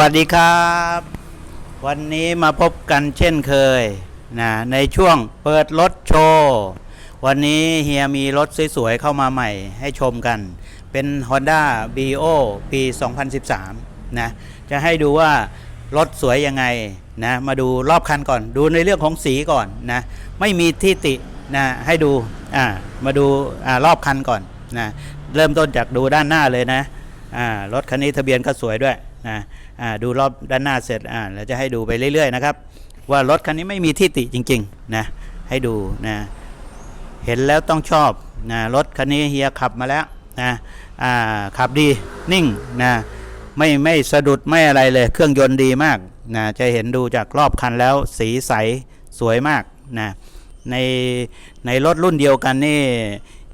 วัสดีครับ วันนี้มาพบกันเช่นเคยนะในช่วงเปิดรถโชว์วันนี้เฮียมีรถสวยๆเข้ามาใหม่ให้ชมกัน เป็น Honda BO ปี 2013 นะ จะให้ดูว่ารถสวยยังไงนะ มาดูรอบคันก่อน ดูในเรื่องของสีก่อนนะ ไม่มีที่ตินะให้ดูอ่ามาดูอ่ารอบคันก่อนนะ เริ่มต้นจากดูด้านหน้าเลยนะอ่ารถคันนี้ทะเบียนก็สวยด้วย นะดูรอบด้านหน้าเสร็จอ่าเราจะให้ดูไปเรื่อย ๆ นะครับ ว่ารถคันนี้ไม่มีที่ติจริงๆนะให้ดูนะเห็นแล้วต้องชอบนะรถคันนี้เฮียขับมาแล้วนะขับดีนิ่งนะไม่ไม่สะดุดไม่อะไรเลย เครื่องยนต์ดีมากนะจะเห็นดูจากรอบคันแล้วสีใสสวยมากนะในในรถรุ่นเดียวกันนี่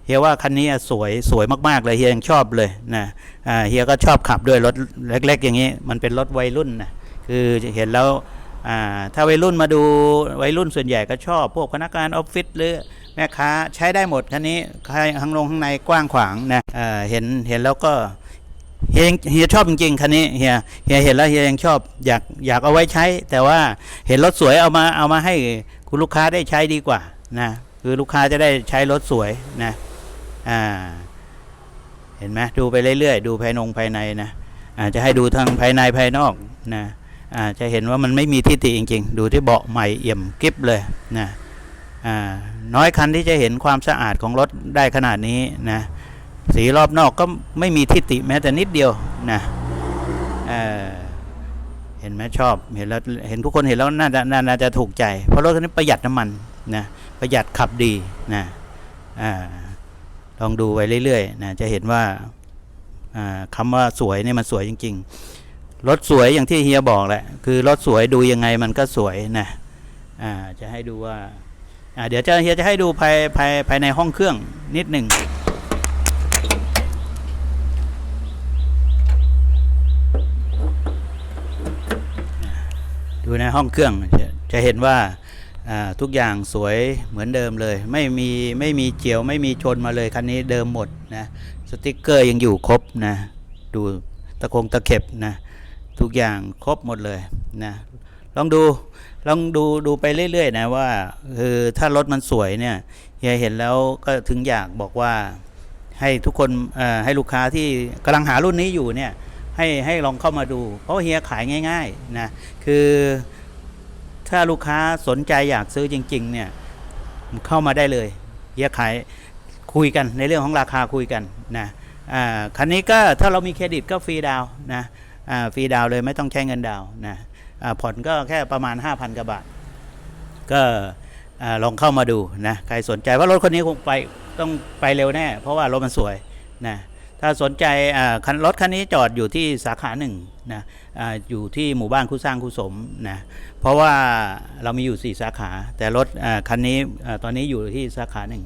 เฮียว่าคันนี้สวยสวยมากๆเลยเฮียยังชอบเลยนะเฮียก็ชอบขับด้วยรถเล็ก ๆ อย่างนี้ มันเป็นรถวัยรุ่นนะคือเห็นแล้วถ้าวัยรุ่นมาดูวัยรุ่นส่วนใหญ่ก็ชอบ พวกพนักงานออฟฟิศหรือแม่ค้าใช้ได้หมดคันนี้ข้างลงข้างในกว้างขวางนะเห็นเห็นแล้วก็เฮียเฮียชอบจริงๆคันนี้เฮียเฮียเห็นแล้วเฮียยังชอบอยากอยากเอาไว้ใช้ แต่ว่าเห็นรถสวยเอามาเอามาให้คุณลูกค้าได้ใช้ดีกว่านะคือลูกค้าจะได้ใช้รถสวยนะ อ่า เห็นไหมดูไปเรื่อยๆ ดูภายนงภายในนะอาจะให้ดูทั้งภายในภายนอกนะอาจะเห็นว่ามันไม่มีที่ติจริง ๆ ดูที่เบาะใหม่เอี่ยมกริบเลยนะอ่าน้อยคันที่จะเห็นความสะอาดของรถได้ขนาดนี้นะสีรอบนอกก็ไม่มีที่ติแม้แต่นิดเดียวนะเอ่อเห็นไหมชอบเห็นแล้วเห็นทุกคนเห็นแล้วน่าจะน่าน่าจะถูกใจ เพราะรถคันนี้ประหยัดน้ำมันนะประหยัดขับดีนะอ่า ลองดูไปเรื่อยๆนะจะเห็นว่าอ่าคำว่าสวยเนี่ยมันสวยจริง ๆ รถสวยอย่างที่เฮียบอกแหละ คือรถสวยดูยังไงมันก็สวยนะจะให้ดูว่าเดี๋ยวจะเฮียจะให้ดูภายภายภายในห้องเครื่องนิดหนึ่งดูในห้องเครื่องจะจะเห็นว่า ทุกอย่างสวยเหมือนเดิมเลย ไม่มีไม่มีเจียวไม่มีชนมาเลยคันนี้เดิมหมดนะสติกเกอร์ยังอยู่ครบนะดูตะคงตะเข็บนะทุกอย่างครบหมดเลยนะลองดูลองดูดูไปเรื่อยๆนะว่าคือถ้ารถมันสวยเนี่ยเฮียเห็นแล้วก็ถึงอยากบอกว่าให้ทุกคนให้ลูกค้าที่กำลังหารุ่นนี้อยู่เนี่ยให้ให้ลองเข้ามาดู เพราะเฮียขายง่ายๆนะคือ ถ้าลูกค้าสนใจอยากซื้อจริง ๆ เนี่ยเข้ามาได้เลยเฮียขายคุยกันในเรื่องของราคาคุยกันนะคันนี้ก็ถ้าเรามีเครดิตก็ฟรีดาวนะฟรีดาวเลยไม่ต้องใช้เงินดาวนะผ่อนก็แค่ประมาณ 5,000กว่าบาท ก็ลองเข้ามาดูนะใครสนใจว่ารถคนนี้คงไปต้องไปเร็วแน่ เพราะว่ารถมันสวยนะ ถ้าสนใจคันรถคันนี้จอดอยู่ที่สาขาหนึ่งนะออยู่ที่หมู่บ้านคู่สร้างคู่สมนะเพราะว่าเรามีอยู่ 4 สาขา แต่รถคันนี้ตอนนี้อยู่ที่สาขาหนึ่ง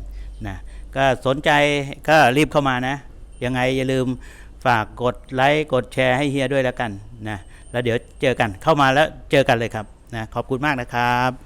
นะก็สนใจก็รีบเข้ามานะ ยังไงอย่าลืมฝากกดไลค์ กดแชร์ให้เฮียด้วยแล้วกันนะแล้วเดี๋ยวเจอกันเข้ามาแล้วเจอกันเลยครับนะขอบคุณมากนะครับ